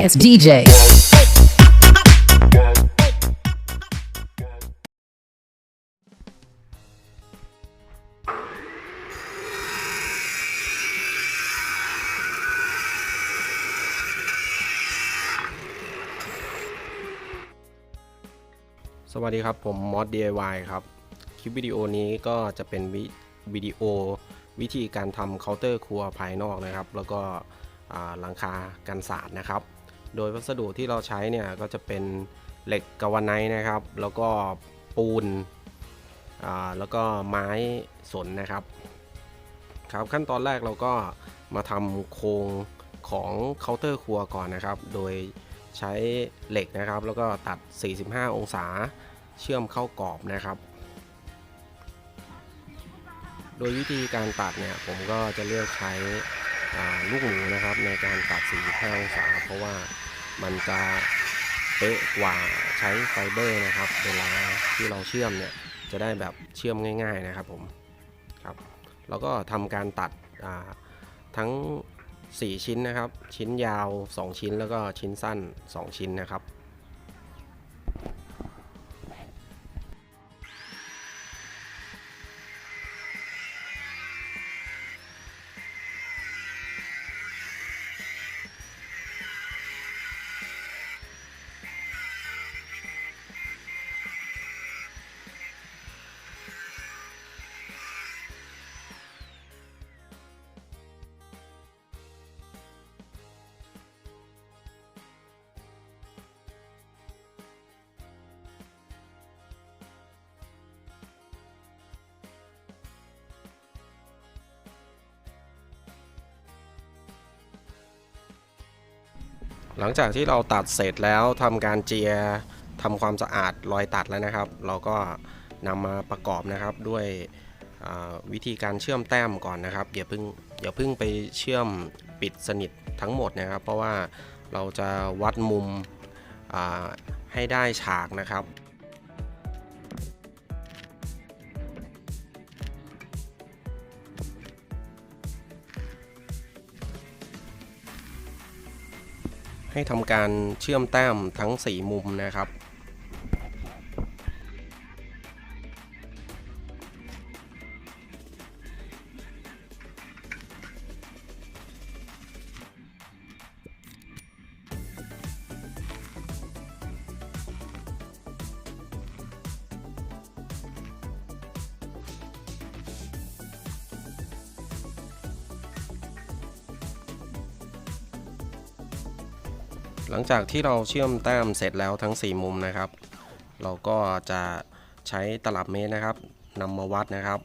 yes. DJ. สวัสดีครับ ผมมอส DIY ครับ คลิปวิดีโอนี้ก็จะเป็นวิวดีโอวิธีการทำเคาน์เตอร์ครัวภายนอกนะครับ แล้วก็หลังคากันศาสตร์นะครับ โดยวัสดุที่เราใช้เนี่ยก็จะเป็นเหล็กกาวไนนะครับ แล้วก็ปูนอ่าแล้วก็ไม้สนนะครับ ครับขั้นตอนแรกเราก็มาทำโครงของเคาน์เตอร์ครัวก่อนนะครับ โดยใช้เหล็กนะครับ แล้วก็ตัด 45 องศาเชื่อมเข้ากรอบนะครับ โดยวิธีการตัดเนี่ยผมก็จะเลือกใช้ ลูกหมูนะครับในการตัด45องศาเพราะว่ามันจะเป๊ะกว่าใช้ไฟเบอร์นะครับเวลาที่เราเชื่อมเนี่ยจะได้แบบเชื่อมง่าย ๆนะครับผมครับแล้วก็ทำการตัดทั้ง 4 ชิ้นนะครับ ชิ้นยาว 2 ชิ้นแล้วก็ชิ้นสั้น 2 ชิ้นนะครับ หลังจากที่เราตัดเสร็จแล้วทำการเจียทำความสะอาดรอยตัดแล้วนะครับ เราก็นำมาประกอบนะครับด้วยวิธีการเชื่อมแต้มก่อนนะครับอย่าเพิ่งอย่าเพิ่งไปเชื่อมปิดสนิททั้งหมดนะครับ เพราะว่าเราจะวัดมุมให้ได้ฉากนะครับ ให้ทำการเชื่อมแต้มทั้ง 4 มุมนะครับ จากที่เราเชื่อมแต้มเสร็จแล้วทั้ง 4 มุมนะครับ เราก็จะใช้ตลับเมตรนะครับนำมาวัดนะครับ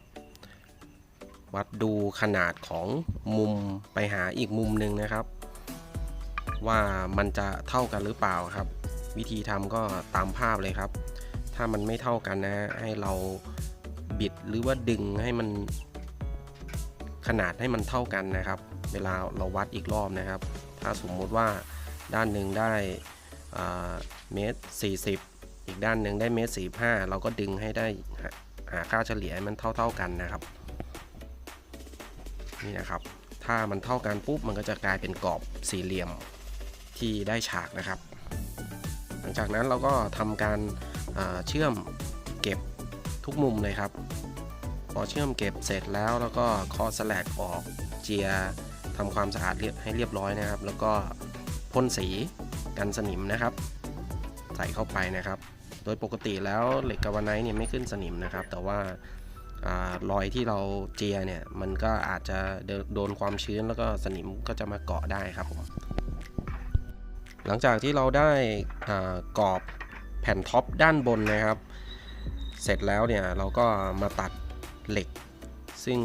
วัดดูขนาดของมุมไปหาอีกมุมหนึ่งนะครับ ว่ามันจะเท่ากันหรือเปล่าครับ วิธีทำก็ตามภาพเลยครับ ถ้ามันไม่เท่ากันนะให้เราบิดหรือว่าดึงให้มันขนาดให้มันเท่ากันนะครับ เวลาเราวัดอีกรอบนะครับ ถ้าสมมุติว่า ด้านหนึ่งได้เมตร40อีกด้านหนึ่งได้เมตร45เราก็ดึงให้ได้หาค่าเฉลี่ยมันเท่า ๆกันนะครับนี่นะครับ ถ้ามันเท่ากันปุ๊บมันก็จะกลายเป็นกรอบสี่เหลี่ยมที่ได้ฉากนะครับ หลังจากนั้นเราก็ทำการอ่าเชื่อมเก็บทุกมุมเลยครับ พอเชื่อมเก็บเสร็จแล้วแล้วก็คาะสแลกออกเจียทำความสะอาดให้เรียบร้อยนะครับ แล้วก็ พ่นสีกันสนิมนะครับ ใส่เข้าไปนะครับ โดยปกติแล้วเหล็กกาวไนท์เนี่ยไม่ขึ้นสนิมนะครับ แต่ว่าอรอยที่เราเจียเนี่ยมันก็อาจจะโดนความชื้นแล้วก็สนิมก็จะมาเกาะได้ครับผมหลังจากที่เราได้กรอบแผ่นท็อปด้านบนนะครับ เสร็จแล้วเนี่ยเราก็มาตัดเหล็ก ซึ่ง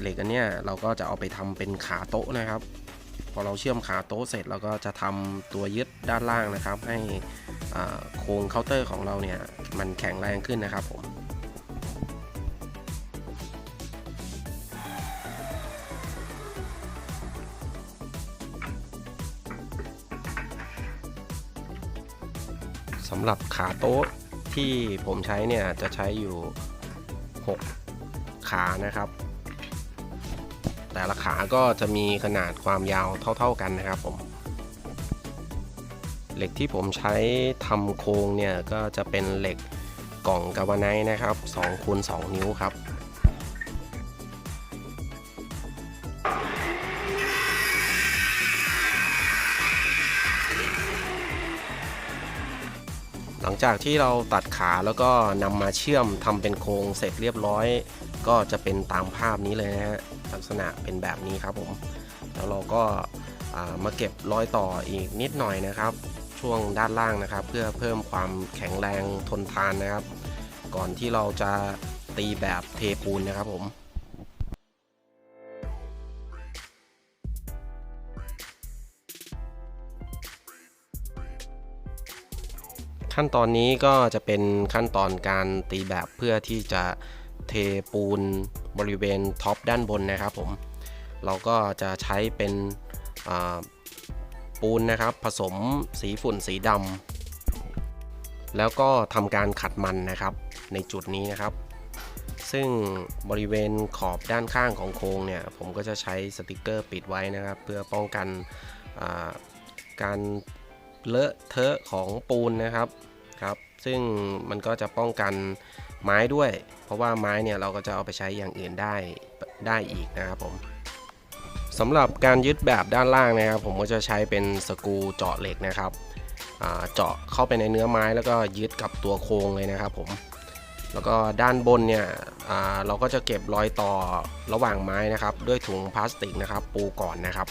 เหล็กอันเนี้ยเราก็จะเอาไปทำเป็นขาโต๊ะนะครับ พอเราเชื่อมขาโต๊ะเสร็จเราก็จะทำตัวยึดด้านล่างนะครับ ให้โครงเคาน์เตอร์ของเราเนี่ยมันแข็งแรงขึ้นนะครับผมสำหรับขาโต๊ะที่ผมใช้เนี่ยจะใช้อยู่ 6 ขานะครับ แต่ละขาก็จะมีขนาดความยาวเท่า ๆกันนะครับผม เหล็กที่ผมใช้ทำโครงเนี่ยก็จะเป็นเหล็กกล่องกาวาไนนะครับ2คูณ2นิ้วครับหลังจากที่เราตัดขาแล้วก็นำมาเชื่อมทำเป็นโครงเสร็จเรียบร้อย ก็จะเป็นตามภาพนี้เลยนะฮะ ลักษณะเป็นแบบนี้ครับผมแล้วเราก็ามาเก็บรอยต่ออีกนิดหน่อยนะครับ ช่วงด้านล่างนะครับ เพื่อเพิ่มความแข็งแรงทนทานนะครับ ก่อนที่เราจะตีแบบเทปูนนะครับผมขั้นตอนนี้ก็จะเป็นขั้นตอนการตีแบบเพื่อที่จะเทปูน บริเวณท็อปด้านบนนะครับผมเราก็จะใช้เป็นปูนนะครับ ผสมสีฝุ่นสีดำแล้วก็ทำการขัดมันนะครับ ในจุดนี้นะครับ ซึ่งบริเวณขอบด้านข้างของโครงเนี่ย ผมก็จะใช้สติกเกอร์ปิดไว้นะครับ เพื่อป้องกันาการเลอะเทอะของปูนนะครับ ซึ่งมันก็จะป้องกันไม้ด้วย เพราะว่าไม้เนี่ยเราก็จะเอาไปใช้อย่างอื่นได้ได้อีกนะครับผมสำหรับการยึดแบบด้านล่างนะครับ ผมก็จะใช้เป็นสกรูเจาะเหล็กนะครับเจาะเข้าไปในเนื้อไม้แล้วก็ยึดกับตัวโครงเลยนะครับผมแล้วก็ด้านบนเนี่ยเราก็จะเก็บรอยต่อระหว่างไม้นะครับ ด้วยถุงพลาสติกนะครับ ปูก่อนนะครับ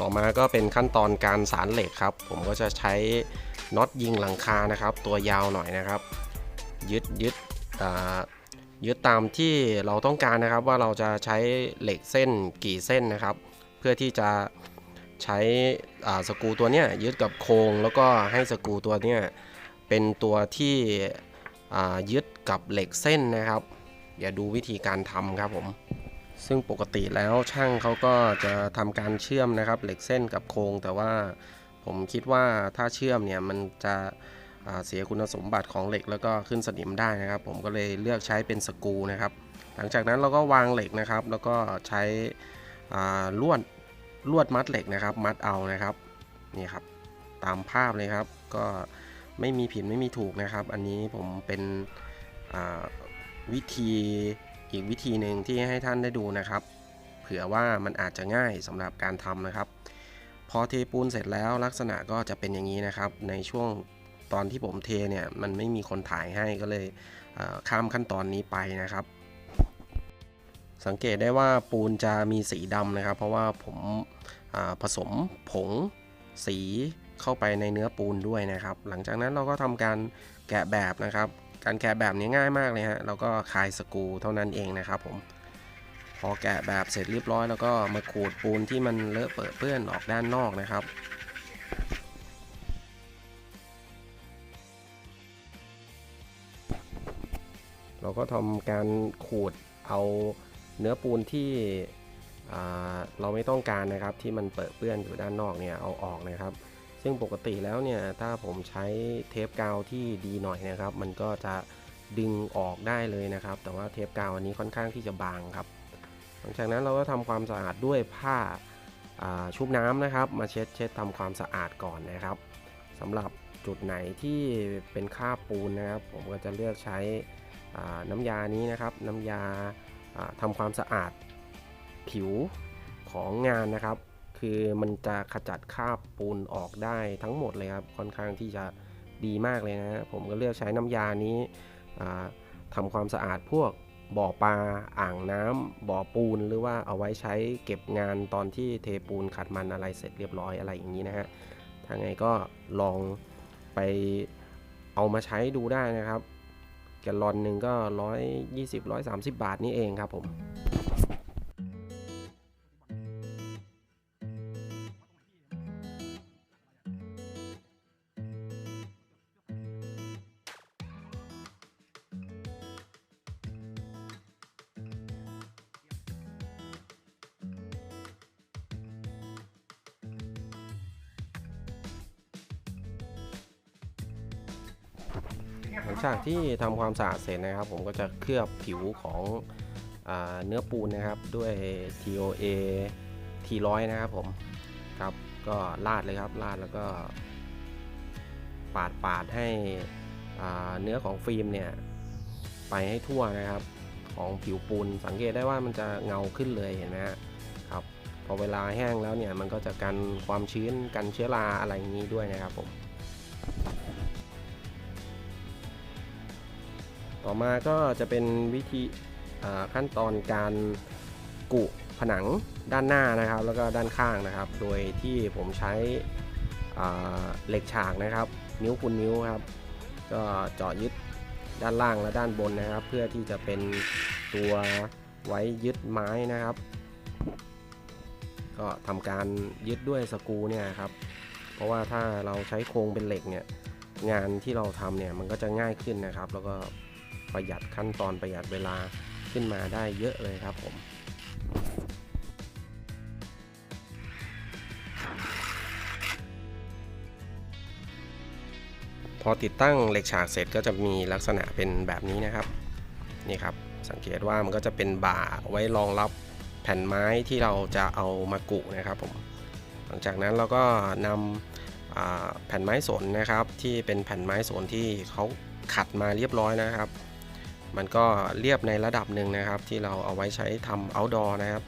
ต่อมาก็เป็นขั้นตอนการสารเหล็กครับ ผมก็จะใช้น็อตยิงหลังคานะครับ ตัวยาวหน่อยนะครับ ยึดยึดยึดตามที่เราต้องการนะครับว่าเราจะใช้เหล็กเส้นกี่เส้นนะครับ เพื่อที่จะใช้สกูตัวเนี้ยยึดกับโครงแล้วก็ให้สกูตัวเนี้ยเป็นตัวที่ยึดกับเหล็กเส้นนะครับ อย่าดูวิธีการทำครับผม ซึ่งปกติแล้วช่างเขาก็จะทำการเชื่อมนะครับ เหล็กเส้นกับโครง แต่ว่าผมคิดว่าถ้าเชื่อมเนี่ยมันจะเสียคุณสมบัติของเหล็กแล้วก็ขึ้นสนิมได้นะครับ ผมก็เลยเลือกใช้เป็นสกูนะครับ หลังจากนั้นเราก็วางเหล็กนะครับ แล้วก็ใช้ลวดลวดมัดเหล็กนะครับ มัดเอานะครับนี่ครับตามภาพเลยครับ ก็ไม่มีผิดไม่มีถูกนะครับ อันนี้ผมเป็นวิธี อีกวิธีหนึ่งที่ให้ท่านได้ดูนะครับ เผื่อว่ามันอาจจะง่ายสำหรับการทำนะครับ พอเทปูนเสร็จแล้วลักษณะก็จะเป็นอย่างนี้นะครับ ในช่วงตอนที่ผมเทเนี่ยมันไม่มีคนถ่ายให้ก็เลยเข้ามขั้นตอนนี้ไปนะครับ สังเกตได้ว่าปูนจะมีสีดำนะครับ เพราะว่าผมผสมผงสีเข้าไปในเนื้อปูนด้วยนะครับ หลังจากนั้นเราก็ทำการแกะแบบนะครับ การแกะแบบนี้ง่ายมากเลยฮะเราก็คลายสกูเท่านั้นเองนะครับผมพอแกะแบบเสร็จเรียบร้อยแล้วก็มาขูดปูนที่มันเลอะเปอะเปื้อนออกด้านนอกนะครับเราก็ทำการขูดเอาเนื้อปูนที่เราไม่ต้องการนะครับที่มันเปอเปื้อนอยู่ด้านนอกเนี่ยเอาออกนะครับ ซึ่งปกติแล้วเนี่ยถ้าผมใช้เทปกาวที่ดีหน่อยนะครับ มันก็จะดึงออกได้เลยนะครับ แต่ว่าเทปกาวอันนี้ค่อนข้างที่จะบางครับ หลังจากนั้นเราก็ทำความสะอาดด้วยผ้าาชุบน้ำนะครับ มาเช็ดเช็ดทำความสะอาดก่อนนะครับสำหรับจุดไหนที่เป็นคราบปูนนะครับ ผมก็จะเลือกใช้น้ำยานี้นะครับ น้ำยาาทำความสะอาดผิวของงานนะครับ คือมันจะขจัดคราบปูนออกได้ทั้งหมดเลยครับ ค่อนข้างที่จะดีมากเลยนะฮะผมก็เลือกใช้น้ำยานี้ทำความสะอาดพวกบ่อปลาอ่างน้ำบ่อปูนหรือว่าเอาไว้ใช้เก็บงานตอนที่เทปูนขัดมันอะไรเสร็จเรียบร้อยอะไรอย่างนี้นะฮะถ้าไงก็ลองไปเอามาใช้ดูได้นะครับแกลลอนหนึ่งก็ 120 130 บาทนี่เองครับผม หลังจากที่ทำความสะอาดเสร็จนะครับ ผมก็จะเคลือบผิวของอเนื้อปูนนะครับด้วย TOA T100 นะครับผมครับก็ลาดเลยครับลาดแล้วก็ ปาดปาดให้เนื้อของฟิล์มเนี่ยไปให้ทั่วนะครับ ของผิวปูนสังเกตได้ว่ามันจะเงาขึ้นเลยเห็นไหมครับพอเวลาแห้งแล้วเนี่ยมันก็จะกันความชื้นกันเชื้อราอะไรอย่างนี้ด้วยนะครับผม ต่อมาก็จะเป็นวิธีขั้นตอนการกุผนังด้านหน้านะครับ แล้วก็ด้านข้างนะครับ โดยที่ผมใช้เหล็กฉากนะครับ นิ้วคูณนิ้วครับ ก็เจาะยึดด้านล่างและด้านบนนะครับ เพื่อที่จะเป็นตัวไว้ยึดไม้นะครับ ก็ทำการยึดด้วยสกูเนี่ยครับ เพราะว่าถ้าเราใช้โครงเป็นเหล็กเนี่ยงานที่เราทำเนี่ยมันก็จะง่ายขึ้นนะครับ แล้วก็ ประหยัดขั้นตอนประหยัดเวลาขึ้นมาได้เยอะเลยครับผมพอติดตั้งเหล็กฉากเสร็จก็จะมีลักษณะเป็นแบบนี้นะครับนี่ครับสังเกตว่ามันก็จะเป็นบ่าไว้รองรับแผ่นไม้ที่เราจะเอามากุนะครับผมหลังจากนั้นเราก็นำแผ่นไม้สนนะครับ ที่เป็นแผ่นไม้สนที่เขาขัดมาเรียบร้อยนะครับ มันก็เรียบในระดับหนึ่งนะครับ ที่เราเอาไว้ใช้ทำ outdoor นะครับ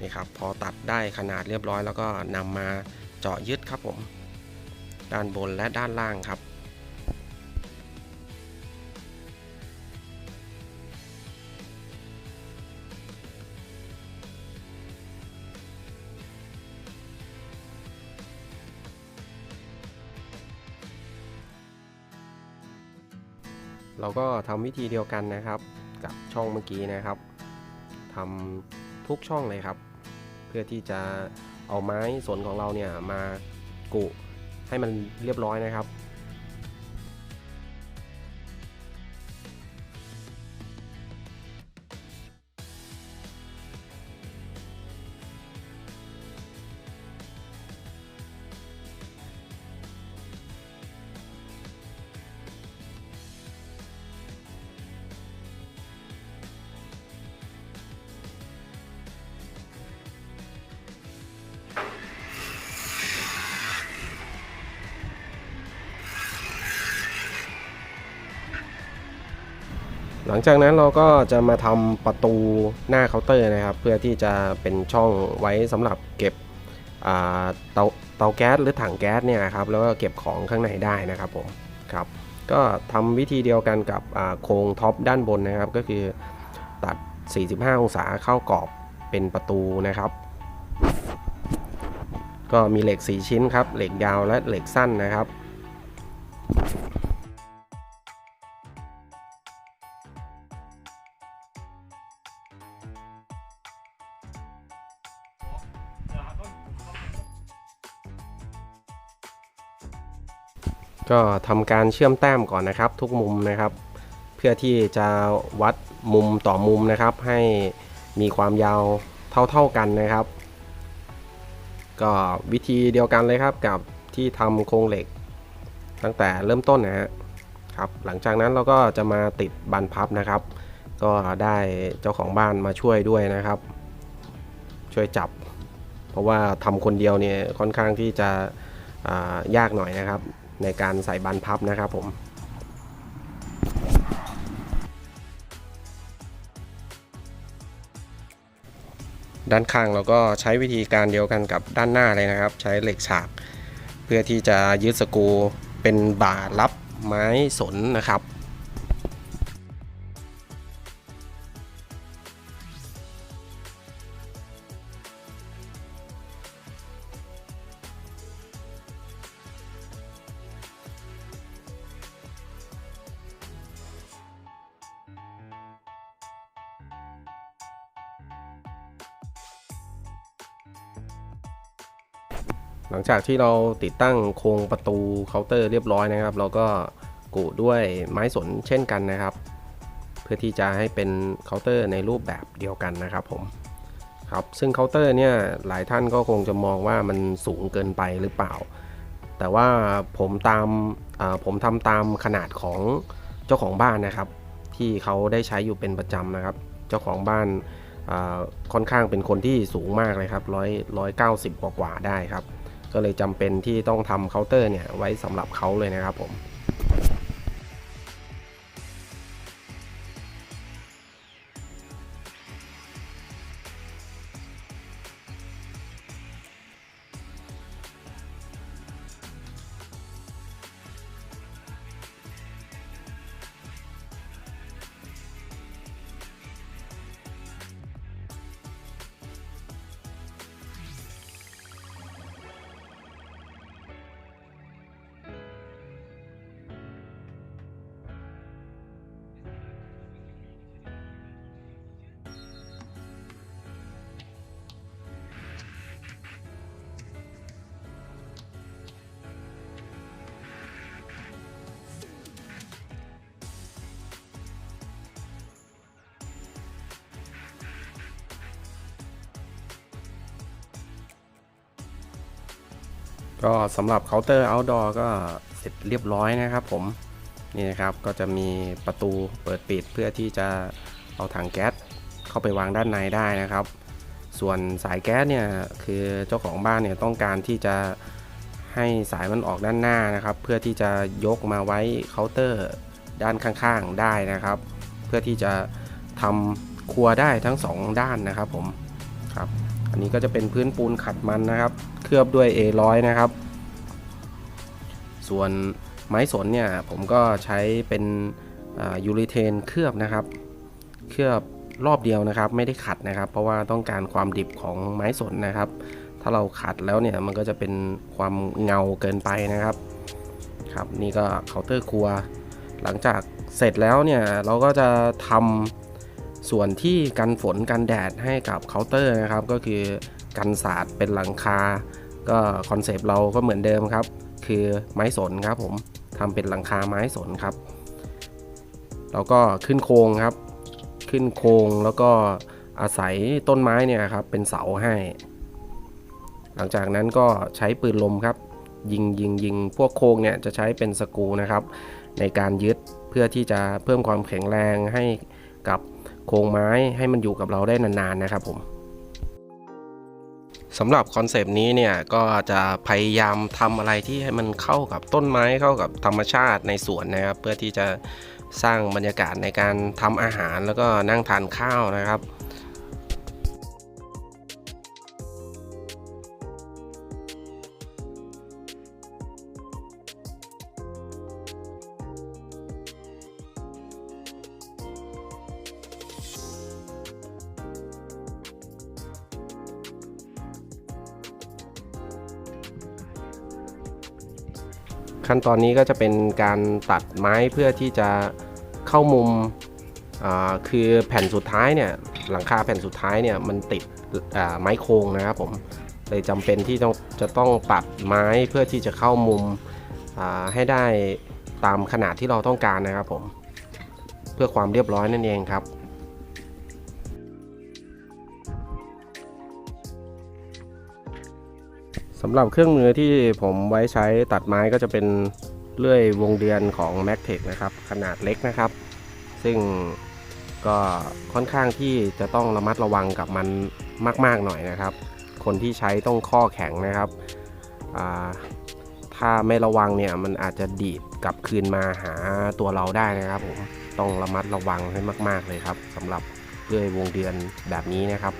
นี่ครับพอตัดได้ขนาดเรียบร้อยแล้วก็นำมาเจาะยึดครับผม ด้านบนและด้านล่างครับ เราก็ทำวิธีเดียวกันนะครับ กับช่องเมื่อกี้นะครับทำทุกช่องเลยครับ เพื่อที่จะเอาไม้สนของเราเนี่ยมากุให้มันเรียบร้อยนะครับ ลังจากนั้นเราก็จะมาทำประตูหน้าเคาน์เตอร์นะครับ เพื่อที่จะเป็นช่องไว้สำหรับเก็บเตาเตาแก๊สหรือถังแก๊สเนี่ยครับแล้วก็เก็บของข้างในได้นะครับผมครับก็ทำวิธีเดียวกันกับโครงท็อปด้านบนนะครับ ก็คือตัด 45 องศาเข้ากรอบเป็นประตูนะครับ ก็มีเหล็ก 4 ชิ้นครับ เหล็กยาวและเหล็กสั้นนะครับ ก็ทำการเชื่อมแต้มก่อนนะครับ ทุกมุมนะครับ เพื่อที่จะวัดมุมต่อมุมนะครับ ให้มีความยาวเท่าๆกันนะครับ ก็วิธีเดียวกันเลยครับกับที่ทำโครงเหล็ก ตั้งแต่เริ่มต้นนะฮะครับหลังจากนั้นเราก็จะมาติดบันพับนะครับ ก็ได้เจ้าของบ้านมาช่วยด้วยนะครับ ช่วยจับ เพราะว่าทำคนเดียวเนี่ยค่อนข้างที่จะายากหน่อยนะครับ ในการใส่บานพับนะครับผมด้านข้างเราก็ใช้วิธีการเดียวกันกับด้านหน้าเลยนะครับ ใช้เหล็กฉาก เพื่อที่จะยึดสกูเป็นบ่ารับไม้สนนะครับ หลังจากที่เราติดตั้งโครงประตูเคาน์เตอร์เรียบร้อยนะครับ เราก็กุด้วยไม้สนเช่นกันนะครับ เพื่อที่จะให้เป็นเคาน์เตอร์ในรูปแบบเดียวกันนะครับผมครับซึ่งเคาน์เตอร์เนี่ยหลายท่านก็คงจะมองว่ามันสูงเกินไปหรือเปล่า แต่ว่าผมตามผมทำตามขนาดของเจ้าของบ้านนะครับ ที่เขาได้ใช้อยู่เป็นประจำนะครับ เจ้าของบ้านค่อนข้างเป็นคนที่สูงมากเลยครับร้อยร้อยเก้าสิบกว่าได้ครับ ก็เลยจำเป็นที่ต้องทำเคาน์เตอร์เนี่ยไว้สำหรับเขาเลยนะครับผม ก็สำหรับเคาน์เตอร์ outdoor ก็เสร็จเรียบร้อยนะครับผมนี่นะครับก็จะมีประตูเปิดปิดเพื่อที่จะเอาถังแก๊สเข้าไปวางด้านในได้นะครับ ส่วนสายแก๊สเนี่ยคือเจ้าของบ้านเนี่ยต้องการที่จะให้สายมันออกด้านหน้านะครับ เพื่อที่จะยกมาไว้เคาน์เตอร์ด้านข้างๆได้นะครับ เพื่อที่จะทำครัวได้ทั้งสองด้านนะครับผมครับ อันนี้ก็จะเป็นพื้นปูนขัดมันนะครับ เคลือบด้วย A100 นะครับ ส่วนไม้สนเนี่ยผมก็ใช้เป็นยูริเทนเคลือบนะครับ เคลือบรอบเดียวนะครับ ไม่ได้ขัดนะครับ เพราะว่าต้องการความดิบของไม้สนนะครับ ถ้าเราขัดแล้วเนี่ยมันก็จะเป็นความเงาเกินไปนะครับครับนี่ก็เคาน์เตอร์ครัว หลังจากเสร็จแล้วเนี่ยเราก็จะทำ ส่วนที่กันฝนกันแดดให้กับเคาน์เตอร์นะครับ ก็คือกันสาดเป็นหลังคา ก็คอนเซปต์เราก็เหมือนเดิมครับ คือไม้สนครับผมทำเป็นหลังคาไม้สนครับ แล้วก็ขึ้นโครงครับ ขึ้นโครงแล้วก็อาศัยต้นไม้เนี่ยครับเป็นเสาให้ หลังจากนั้นก็ใช้ปืนลมครับ ยิงยิงยิงพวกโครงเนี่ยจะใช้เป็นสกูนะครับ ในการยึดเพื่อที่จะเพิ่มความแข็งแรงให้กับ โครงไม้ให้มันอยู่กับเราได้นานๆนะครับผมสำหรับคอนเซปต์นี้เนี่ยก็จะพยายามทำอะไรที่ให้มันเข้ากับต้นไม้เข้ากับธรรมชาติในสวนนะครับ เพื่อที่จะสร้างบรรยากาศในการทำอาหารแล้วก็นั่งทานข้าวนะครับ ขั้นตอนนี้ก็จะเป็นการตัดไม้เพื่อที่จะเข้ามุมอ่าคือแผ่นสุดท้ายเนี่ยหลังคาแผ่นสุดท้ายเนี่ยมันติดอ่าไม้โครงนะครับผมเลยจำเป็นที่ต้องจะต้องปัดไม้เพื่อที่จะเข้ามุมอ่าให้ได้ตามขนาดที่เราต้องการนะครับผม เพื่อความเรียบร้อยนั่นเองครับำหรับเครื่องมือที่ผมไว้ใช้ตัดไม้ก็จะเป็นเลื่อยวงเดือนของ m a c t e c นะครับ ขนาดเล็กนะครับ ซึ่งก็ค่อนข้างที่จะต้องระมัดระวังกับมันมาก ๆ หน่อยนะครับ คนที่ใช้ต้องข้อแข็งนะครับ ถ้าไม่ระวังเนี่ยมันอาจจะดีดกลับคืนมาหาตัวเราได้นะครับผมต้องระมัดระวังให้มาก ๆ เลยครับสำหรับเลื่อยวงเดือนแบบนี้นะครับ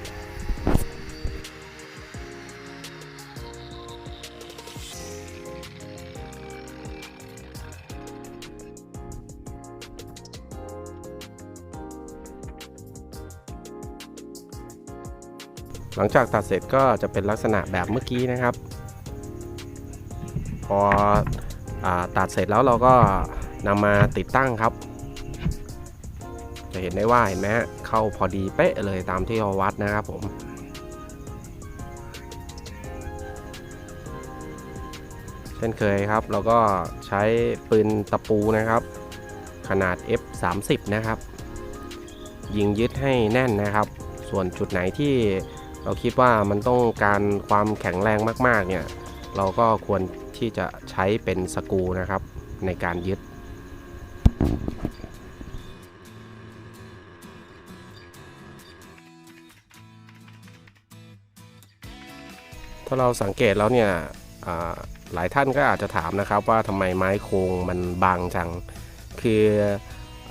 หลังจากตัดเสร็จก็จะเป็นลักษณะแบบเมื่อกี้นะครับ พออตัดเสร็จแล้วเราก็นำมาติดตั้งครับ จะเห็นได้ว่าเห็นไหมฮะเข้าพอดีเป๊ะเลยตามที่เราวัดนะครับผมเช่นเคยครับ เราก็ใช้ปืนตะปูนะครับ ขนาด F30 นะครับ ยิงยึดให้แน่นนะครับ ส่วนจุดไหนที่ เราคิดว่ามันต้องการความแข็งแรงมากๆเนี่ยเราก็ควรที่จะใช้เป็นสกูนะครับในการยึด ถ้าเราสังเกตแล้วเนี่ยหลายท่านก็อาจจะถามนะครับว่าทำไมไม้โครงมันบางจัง คือ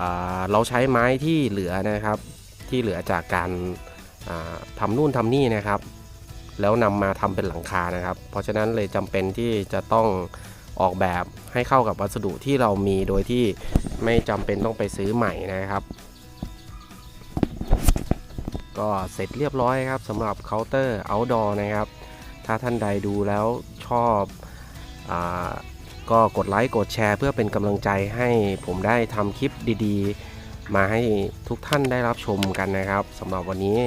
อเราใช้ไม้ที่เหลือนะครับที่เหลือจากการ อ่าทำนู่นทำนี่นะครับ แล้วนำมาทำเป็นหลังคานะครับ เพราะฉะนั้นเลยจำเป็นที่จะต้องออกแบบให้เข้ากับวัสดุที่เรามีโดยที่ไม่จำเป็นต้องไปซื้อใหม่นะครับ ก็เสร็จเรียบร้อยครับสำหรับเคาน์เตอร์ outdoor นะครับ ถ้าท่านใดดูแล้วชอบอก็กดไลค์กดแชร์ เพื่อเป็นกำลังใจให้ผมได้ทำคลิปดีๆ มาให้ทุกท่านได้รับชมกันนะครับสำหรับวันนี้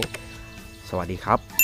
สวัสดีครับ